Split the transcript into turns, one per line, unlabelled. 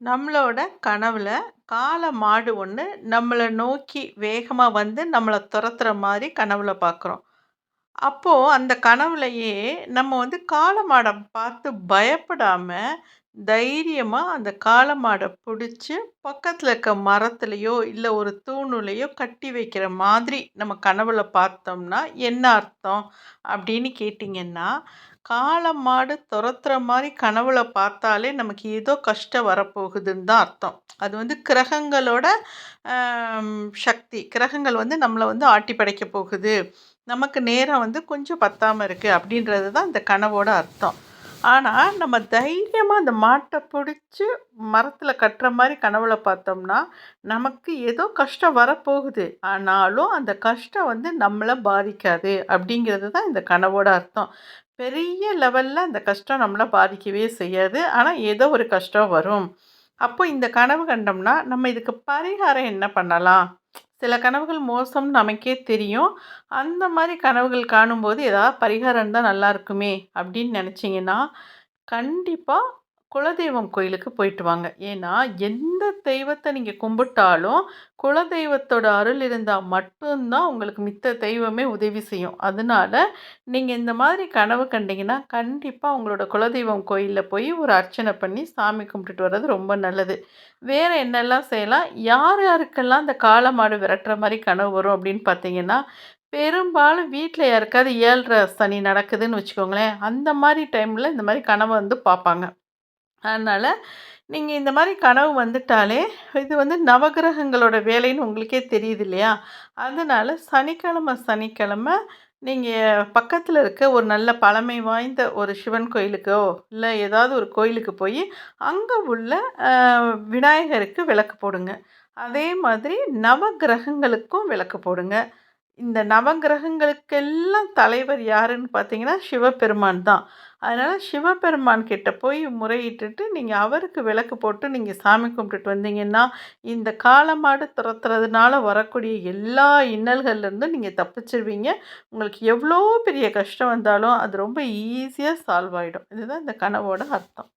நம்மளோட கனவில் காளை மாடு ஒன்று நம்மளை நோக்கி வேகமாக வந்து நம்மளை துரத்துற மாதிரி கனவில் பார்க்குறோம். அப்போது அந்த கனவுலையே நம்ம வந்து காளை மாடை பார்த்து பயப்படாமல் தைரியமாக அந்த காளை மாடை பிடிச்சி பக்கத்தில் இருக்க மரத்துலேயோ இல்லை ஒரு தூணுலேயோ கட்டி வைக்கிற மாதிரி நம்ம கனவுல பார்த்தோம்னா, என்ன அர்த்தம்? அப்படின்னு கேட்டிங்கன்னா காளை மாடு துரத்துற மாதிரி கனவுல பார்த்தாலே நமக்கு ஏதோ கஷ்டம் வரப்போகுதுன்னு தான் அர்த்தம். அது வந்து கிரகங்களோட சக்தி. கிரகங்கள் வந்து நம்மளை வந்து ஆட்டி படைக்க போகுது. நமக்கு நேரம் வந்து கொஞ்சம் பத்தாமல் இருக்குது அப்படின்றது தான் இந்த கனவோட அர்த்தம். ஆனால் நம்ம தைரியமாக அந்த மாட்டை பிடிச்சி மரத்தில் கட்டுற மாதிரி கனவுல பார்த்தோம்னா, நமக்கு ஏதோ கஷ்டம் வரப்போகுது. ஆனாலும் அந்த கஷ்டம் வந்து நம்மளை பாதிக்காது அப்படிங்கிறது தான் இந்த கனவோட அர்த்தம். பெரிய லெவலில் அந்த கஷ்டம் நம்மளை பாதிக்கவே செய்யாது. ஆனால் ஏதோ ஒரு கஷ்டம் வரும். அப்போ இந்த கனவு கண்டோம்னா, நம்ம இதுக்கு பரிகாரம் என்ன பண்ணலாம்? சில கனவுகள் மோசம்னு நமக்கே தெரியும். அந்த மாதிரி கனவுகள் காணும்போது, ஏதாவது பரிகாரம் இருந்தால் நல்லா இருக்குமே அப்படின்னு நினச்சிங்கன்னா கண்டிப்பாக குலதெய்வம் கோயிலுக்கு போயிட்டு வாங்க. ஏன்னா, எந்த தெய்வத்தை நீங்கள் கும்பிட்டாலும், குலதெய்வத்தோட அருள் இருந்தால் மட்டும்தான் உங்களுக்கு மித்த தெய்வமே உதவி செய்யும். அதனால, நீங்கள் இந்த மாதிரி கனவு கண்டிங்கன்னா கண்டிப்பாக உங்களோட குலதெய்வம் கோயிலில் போய் ஒரு அர்ச்சனை பண்ணி சாமி கும்பிட்டுட்டு வர்றது ரொம்ப நல்லது. வேறு என்னெல்லாம் செய்யலாம்? யார் யாருக்கெல்லாம் இந்த காலமாடு விரட்டுற மாதிரி கனவு வரும் அப்படின்னு பார்த்தீங்கன்னா, பெரும்பாலும் வீட்டில் யாருக்காவது 7:30 சனி நடக்குதுன்னு வச்சுக்கோங்களேன், அந்த மாதிரி டைமில் இந்த மாதிரி கனவை வந்து பார்ப்பாங்க. அதனால் நீங்கள் இந்த மாதிரி கனவு வந்துட்டாலே, இது வந்து நவகிரகங்களோட வேலைன்னு உங்களுக்கே தெரியுது இல்லையா? அதனால் சனிக்கிழமை சனிக்கிழமை நீங்கள் பக்கத்தில் இருக்க ஒரு நல்ல பழமை வாய்ந்த ஒரு சிவன் கோயிலுக்கோ, இல்லை ஏதாவது ஒரு கோயிலுக்கு போய் அங்கே உள்ள விநாயகருக்கு விளக்கு போடுங்க. அதே மாதிரி நவகிரகங்களுக்கும் விளக்கு போடுங்க. இந்த நவகிரகங்களுக்கெல்லாம் தலைவர் யாருன்னு பார்த்தீங்கன்னா, சிவபெருமான் தான். அதனால் சிவபெருமான் கிட்ட போய் முறையிட்டுட்டு, நீங்கள் அவருக்கு விளக்கு போட்டு நீங்கள் சாமி கும்பிட்டுட்டு வந்தீங்கன்னா, இந்த காலமாடு துரத்துறதுனால வரக்கூடிய எல்லா இன்னல்கள்லேருந்தும் நீங்கள் தப்பிச்சிருவீங்க உங்களுக்கு எவ்வளோ பெரிய கஷ்டம் வந்தாலும், அது ரொம்ப ஈஸியாக சால்வ் ஆகிடும் இதுதான் இந்த கனவோட அர்த்தம்.